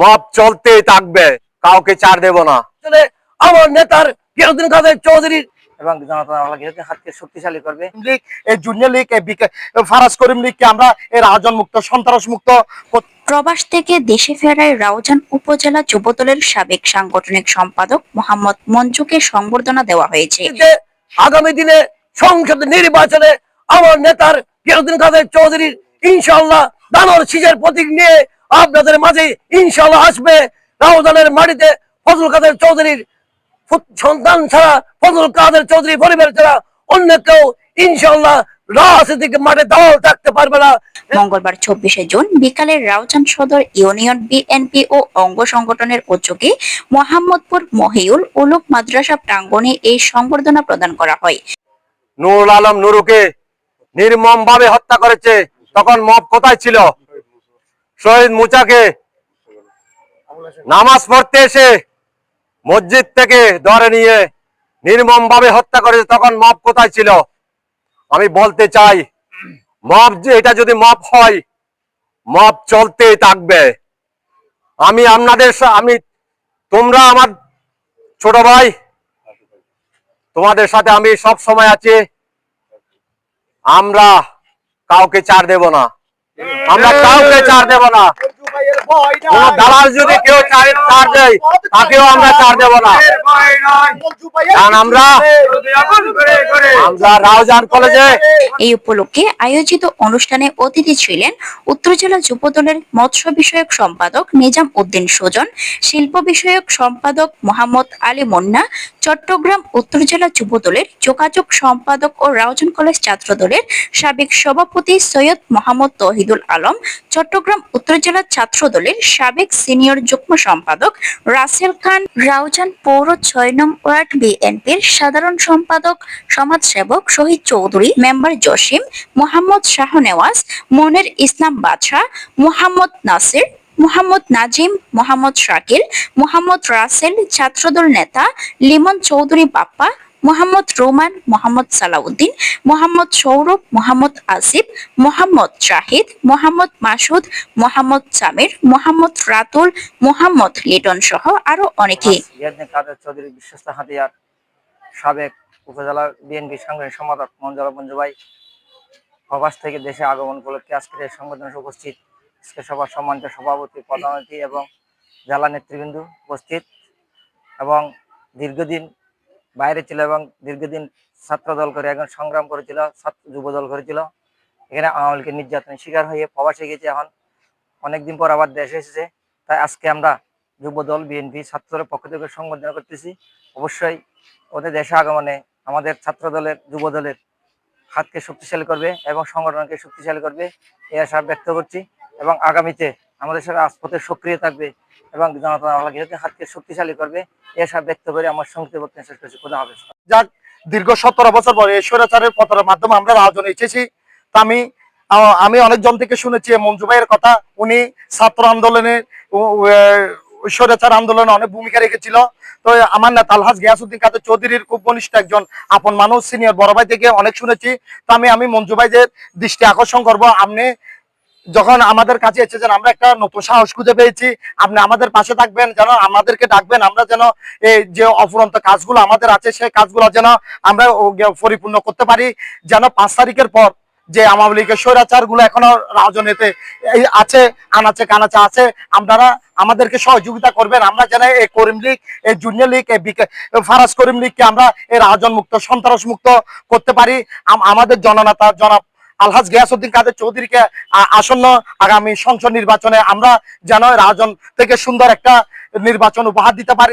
Mob চলতেই থাকবে কাউকে ছাড় দেব না। আমার নেতার গিয়াসুদ্দিন কাদের চৌধুরীর এবং জনতা হাতকে শক্তিশালী করবে। লীগ এই জুনিয়র লীগ এই ফারাজ করিম লীগকে আমরা এই রাজন মুক্ত সন্ত্রাস মুক্ত প্রবাস থেকে দেশে ফেরায় রাউজান উপজেলা যুবদলের সাবেক সাংগঠনিক সম্পাদক মোহাম্মদ মঞ্জুকে সংবর্ধনা দেওয়া হয়েছে। আগামী দিনে সংসদ নির্বাচনে আমার নেতার গিয়াসুদ্দিন কাদের চৌধুরীর ইনশাল্লাহ দানর শীষের প্রতীক নিয়ে আপনাদের মাঝে ইনশাল্লাহ আসবে। রাউজানের মাটিতে ফজল কাদের চৌধুরীর সন্তান ছাড়া ফজল কাদের চৌধুরী পরিবার ছাড়া অন্য কেউ ইনশাল্লাহ রাজনৈতিক মাঠে দাঁড়াও থাকতে পারবে না। মঙ্গলবার চব্বিশে জুন বিকালে রাউজান সদর ইউনিয়ন বিএনপি ও অঙ্গ সংগঠনের উদ্যোগে মোহাম্মদপুর মহিউল উলুক মাদ্রাসা প্রাঙ্গণে এই সংবর্ধনা প্রদান করা হয়। নুরুল আলম নুরুকে নির্মম ভাবে হত্যা করেছে তখন মব কোথায় ছিল? শহীদ মুচাকে নামাজ পড়তে এসে মসজিদ থেকে ধরে নিয়ে নির্মম ভাবে হত্যা করেছে, তখন মব কোথায় ছিল? আমি বলতে চাই, মব যে, এটা যদি মব হয়, মব চলতেই থাকবে। আমি আপনাদের আমি, তোমরা আমার ছোট ভাই, তোমাদের সাথে আমি সব সময় আছি। আমরা কাউকে ছাড় দেব না। আমরা কাউকে চার দেব না। দালাল যদি কেউ চার দেয়, তাকেও আমরা চার দেব না। কারণ আমরা এই উপলক্ষে আয়োজিত অনুষ্ঠানে অতিথি ছিলেন উত্তর জেলা যুবদলের মৎস্য বিষয়ক সম্পাদক নিজাম উদ্দিন সুজন, শিল্প বিষয়ক সম্পাদক মোহাম্মদ আলী মুন্না, চট্টগ্রাম উত্তর জেলা যুবদলের যোগাযোগ সম্পাদক ও রাউজান কলেজ ছাত্র দলের সাবেক সভাপতি সৈয়দ মোহাম্মদ তহিদুল আলম, চট্টগ্রাম উত্তর জেলা ছাত্র দলের সাবেক সিনিয়র যুগ্ম সম্পাদক রাসেল খান, রাউজান পৌর ছয় নং ওয়ার্ড বিএনপির সাধারণ সম্পাদক সমাজসেবক শহীদ চৌধুরী মেম্বার জসিম, মোহাম্মদ শাহনেওয়াজ মনের ইসলাম বাদশাহ মোহাম্মদ নাসির, মোহাম্মদ নাজিম, মোহাম্মদ শাকিল, মোহাম্মদ রাসেল, ছাত্রদল নেতা, লিমন চৌধুরী বাপ্পা, মোহাম্মদ রোমান, মোহাম্মদ সালাউদ্দিন, মোহাম্মদ সৌরভ, মোহাম্মদ আসিফ, মোহাম্মদ শাহিদ, মোহাম্মদ মাসুদ, মোহাম্মদ সামির, মোহাম্মদ রাতুল, মোহাম্মদ লিটন সহ আরও অনেকে। সাবেক উপজেলা বিএনপি সাংগঠনিক সম্পাদক মঞ্জুলা মঞ্জু প্রবাস থেকে দেশে আগমন উপলক্ষে আজকের এই সংগঠনে উপস্থিত। আজকে সভার সম্মানিত সভাপতি প্রধান অতিথি এবং জেলা নেতৃবৃন্দ উপস্থিত এবং দীর্ঘদিন বাইরে ছিল এবং দীর্ঘদিন ছাত্র দল করে এখন সংগ্রাম করেছিল, ছাত্র যুব দল করেছিল। এখানে আওয়ামী লীগের নির্যাতনের শিকার হয়ে প্রবাসে গেছে এখন। অনেকদিন পর আবার দেশে এসেছে। তাই আজকে আমরা যুব দল বিএনপি ছাত্রদের পক্ষ থেকে সংবর্ধনা করতেছি। অবশ্যই ওদের দেশে আগমনে আমাদের ছাত্র দলের যুব দলের হাতকে শক্তিশালী করবে এবং সংগঠনকে শক্তিশালী করবে, এই আশা ব্যক্ত করছি। এবং আগামীতে আমাদের সাথে রাজপথে সক্রিয় থাকবে এবং জনতা হাতকে শক্তিশালী করবে, এই আশা ব্যক্ত করে আমার সংক্ষিপ্ত বক্তব্য শেষ করছি। খোদা হবে যাক, দীর্ঘ সতেরো বছর পরে ঈশ্বরাচারের পথের মাধ্যমে আমরা রাজন এসেছি। তা আমি আমি অনেকজন থেকে শুনেছি মঞ্জু ভাইয়ের কথা। উনি ছাত্র আন্দোলনে ঈশ্বরাচার আন্দোলনে অনেক ভূমিকা রেখেছিল। তো আমার নেতা আলহাজ গিয়াসুদ্দিন কাদের চৌধুরীর খুব ঘনিষ্ঠ একজন আপন মানুষ সিনিয়র বড় ভাই থেকে অনেক শুনেছি। তো আমি আমি মঞ্জু ভাইদের দৃষ্টি আকর্ষণ করব। আপনি যখন আমাদের কাছে এসেছেন আমরা একটা নতুন সাহস খুঁজে পেয়েছি, আপনি আমাদের পাশে থাকবেন, যেন আমাদেরকে ডাকবেন, আমরা যেন এই যে অফুরন্ত কাজগুলো আমাদের আছে, সেই কাজগুলো যেন আমরা পরিপূর্ণ করতে পারি, যেন পাঁচ তারিখের পর যে আওয়ামী লীগের স্বৈরাচারগুলো এখনও রাজনীতি আছে, আনাচে কানাচে আছে, আপনারা আমাদেরকে সহযোগিতা করবেন। আমরা যেন এই করিম লীগ, এই জুনিয়র লীগ, এই ফারাজ করিম লীগকে আমরা এই রাজন মুক্ত সন্ত্রাস মুক্ত করতে পারি। আমাদের জননেতা জনাব আলহাজ গিয়াসুদ্দিন কাদের চৌধুরীকে আসন্ন আগামী সংসদ নির্বাচনে আমরা যেন রাজন থেকে সুন্দর একটা নির্বাচন উপহার দিতে পারি।